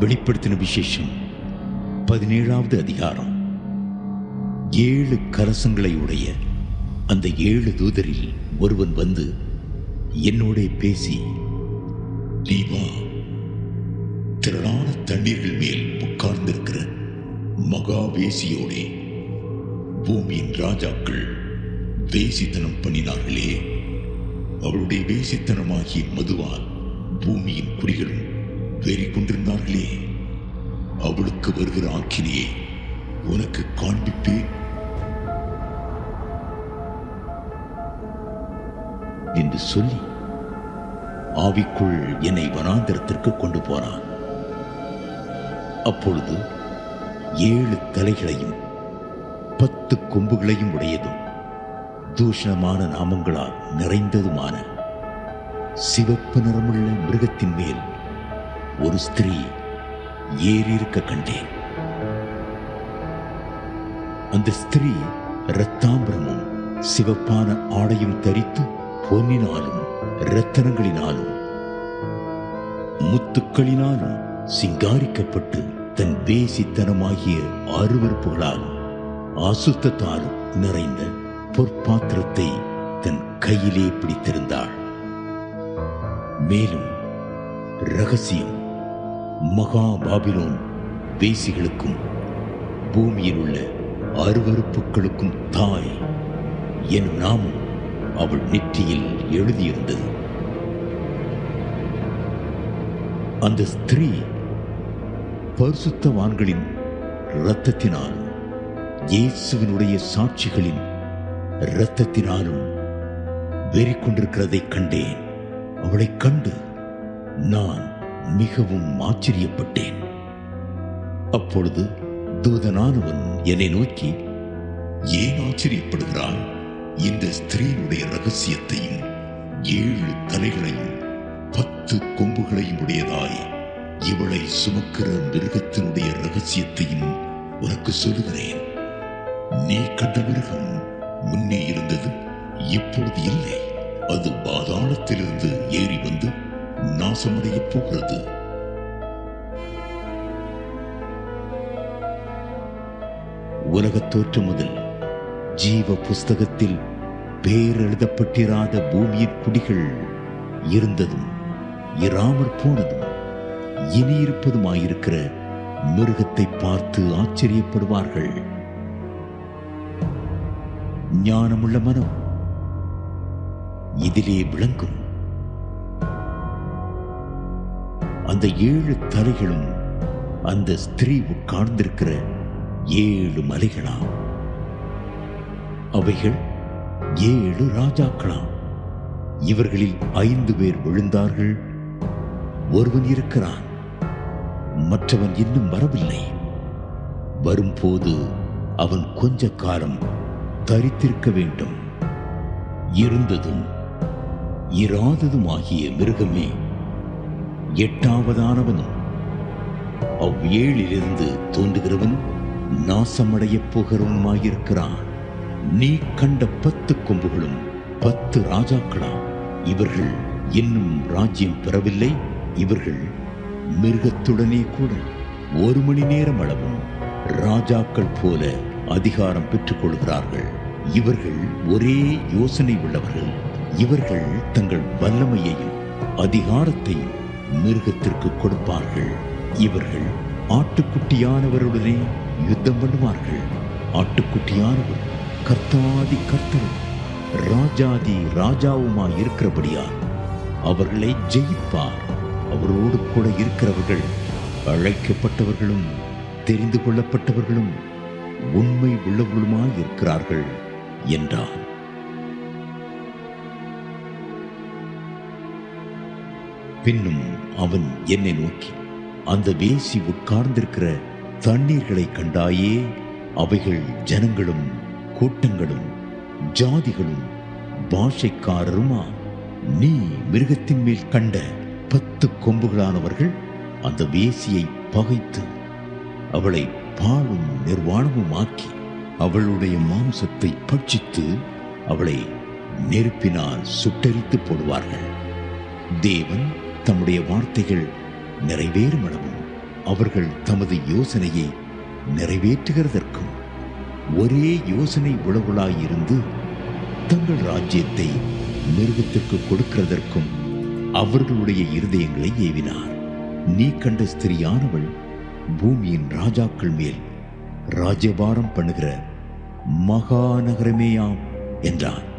வெளிப்படுத்தின விசேஷம் பதினேழாவது அதிகாரம். ஏழு கரசங்களை உடைய அந்த ஏழு தூதரில் ஒருவன் வந்து என்னோட பேசி தீபா திரளான தண்ணீர்கள் மேல் உட்கார்ந்திருக்கிற மகாவேசியோடே பூமியின் ராஜாக்கள் வேசித்தனம் பண்ணினார்களே. அவளுடைய வேசித்தனமாகிய மதுவால் பூமியின் குடிகளும் வெறி கொண்டிருந்தார்களே அவளுக்கு வருகிற ஆக்கினியை உனக்கு காண்பிப்பேன். என்று சொல்லி ஆவிக்குள் என்னை வனாந்திரத்திற்கு கொண்டு போனான். அப்பொழுது ஏழு தலைகளையும் பத்து கொம்புகளையும் உடையதும் தூஷணமான நாமங்களால் நிறைந்ததுமான சிவப்பு நிறமுள்ள மிருகத்தின் மேல் ஒரு ஸ்திரீ ஏறியிருக்க கண்டேன். அந்த ஸ்திரீ இரத்தாம்பரமும் சிவப்பான ஆடையும் தரித்து பொன்னினாலும் இரத்தனங்களினாலும் முத்துக்களினாலும் சிங்காரிக்கப்பட்டு தன் வேசித்தனமாகிய அருவறுப்புகளாலும் அசுத்தத்தாலும் நிறைந்த பொற்பாத்திரத்தை தன் கையிலே பிடித்திருந்தாள். மேலும் ரகசியம் மகா பாபிலோன் வேசிகளுக்கும் பூமியில் உள்ள அருவறுப்புகளுக்கும் தாய் என் நாமம் அவள் நெற்றியில் எழுதியிருந்தது. அந்த ஸ்திரீ பரிசுத்தவான்களின் இரத்தத்தினாலும் இயேசுவினுடைய சாட்சிகளின் இரத்தத்தினாலும் வெறிக்கொண்டிருக்கிறதை கண்டேன். அவளைக் கண்டு நான் மிகவும் ஆச்சரியப்பட்டேன். அப்பொழுது தூதனானவன் என்னை நோக்கி ஏன் ஆச்சரியப்படுகிறாய்? இந்த ஸ்திரீனுடைய ரகசியத்தையும் ஏழு தலைகளையும் பத்து கொம்புகளையும் உடையதாய் இவளை சுமக்கிற மிருகத்தினுடைய ரகசியத்தையும் உனக்கு சொல்லுகிறேன். நீ கண்ட மிருகம் முன்னே இருந்தது இப்பொழுது இல்லை. அது பாதாளத்திலிருந்து ஏறி வந்து நாசமடைய போகிறது உலகத் தோற்றம் முதல் ஜீவ புஸ்தகத்தில் பேர் எழுதப்பட்டிராத பூமியின் குடிகள் இருந்ததும் இராமற் போனதும் இனி இருப்பதுமாயிருக்கிற மிருகத்தை பார்த்து ஆச்சரியப்படுவார்கள். ஞானமுள்ள மனம் இதிலே விளங்கும் அந்த ஏழு தலைகளும் அந்த ஸ்திரீ உட்கார்ந்திருக்கிற ஏழு மலைகளாம். அவைகள் ஏழு ராஜாக்களாம். இவர்களில் ஐந்து பேர் விழுந்தார்கள். ஒருவன் இருக்கிறான். மற்றவன் இன்னும் வரவில்லை. வரும்போது அவன் கொஞ்ச காலம் தரித்திருக்க வேண்டும். இருந்ததும் இராததுமாகிய மிருகமே எட்டாவதானவனும் அவ்வேளிலிருந்து தோன்றுகிறவன் நாசமடையப் போகிறவனுமாயிருக்கிறான். நீ கண்ட பத்து கொம்புகளும் பத்து ராஜாக்களாம் இவர்கள் இன்னும் ராஜ்யம் பெறவில்லை இவர்கள் மிருகத்துடனே கூட. ஒரு மணி நேரம் அளவும் ராஜாக்கள் போல அதிகாரம் பெற்றுக் கொள்கிறார்கள் இவர்கள் ஒரே யோசனை உள்ளவர்கள். இவர்கள் தங்கள் வல்லமையையும் அதிகாரத்தையும் மிருகத்திற்கு கொடுப்பார்கள். இவர்கள் ஆட்டுக்குட்டியானவருடனே யுத்தம் பண்ணுவார்கள். ஆட்டுக்குட்டியானவர் கர்த்தாதி கர்த்தரும் ராஜாதி ராஜாவுமா இருக்கிறபடியார் அவர்களை ஜெயிப்பார். அவரோடு கூட இருக்கிறவர்கள் அழைக்கப்பட்டவர்களும் தெரிந்து கொள்ளப்பட்டவர்களும் உண்மை உள்ளவர்களுமாய் இருக்கிறார்கள் என்றார். பின்னும் அவன் என்னை நோக்கி அந்த வேசி உட்கார்ந்திருக்கிற தண்ணீர்களை கண்டாயே அவைகள் ஜனங்களும் கூட்டங்களும் ஜாதிகளும் பாஷைக்காரருமா? நீ மிருகத்தின் மேல் கண்ட பத்து கொம்புகளானவர்கள் அந்த வேசியை பகைத்து அவளை பாழும் நிர்வாணமுமாக்கி அவளுடைய மாம்சத்தை பட்சித்து அவளை நெருப்பினால் சுட்டரித்து போடுவார்கள். தேவன் தம்முடைய வார்த்தைகள் நிறைவேறும் அளவும் அவர்கள் தமது யோசனையை நிறைவேற்றுகிறதற்கும் ஒரே யோசனை உளவுகளாயிருந்து தங்கள் ராஜ்யத்தை மிருகத்திற்கு கொடுக்கிறதற்கும் அவர்களுடைய இருதயங்களை ஏவினார். நீ கண்ட ஸ்திரியானவள் பூமியின் ராஜாக்கள் மேல் ராஜபாரம் பண்ணுகிற மகாநகரமேயாம் என்றார்